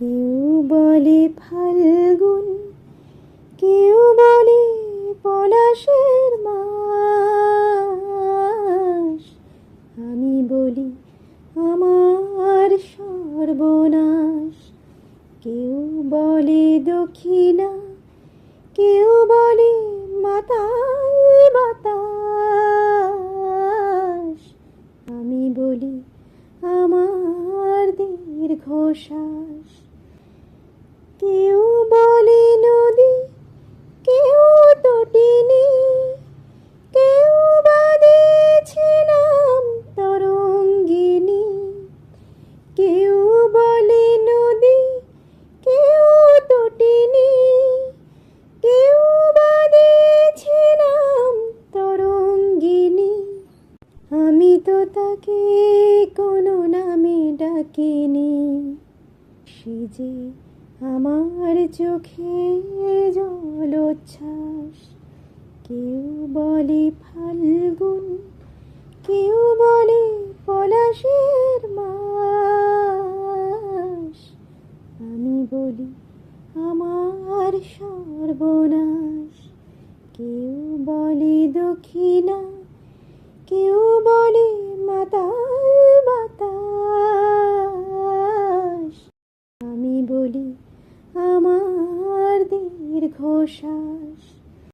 কেউ বলে ফাল্গুন, কেউ বলে পলাশের মাস। আমি বলি আমার সর্বনাশ। কেউ বলে দক্ষিণা, কেউ বলে মাতাল বাতাস। আমি বলি আমার দীর্ঘশ্বাস কেউ বলে নদী, কেউ তটিনী কেউ বা দিয়েছে নাম তরঙ্গিনী। কেউ বলে নদী, কেউ তটিনী কেউ বা দিয়েছে নাম তরঙ্গিনী। আমি তো তাকে কোনো নামে ডাকিনি। সে যে আমার চোখে জলোচ্ছ্বাস। কেউ বলে ফাল্গুন, কেউ বলে পলাশের মাস। আমি বলি আমার সর্বনাশ। কেউ বলে দক্ষিণা, কেউ বলে মাতাল বাতাস আমি বলি আমার দীর্ঘশ্বাস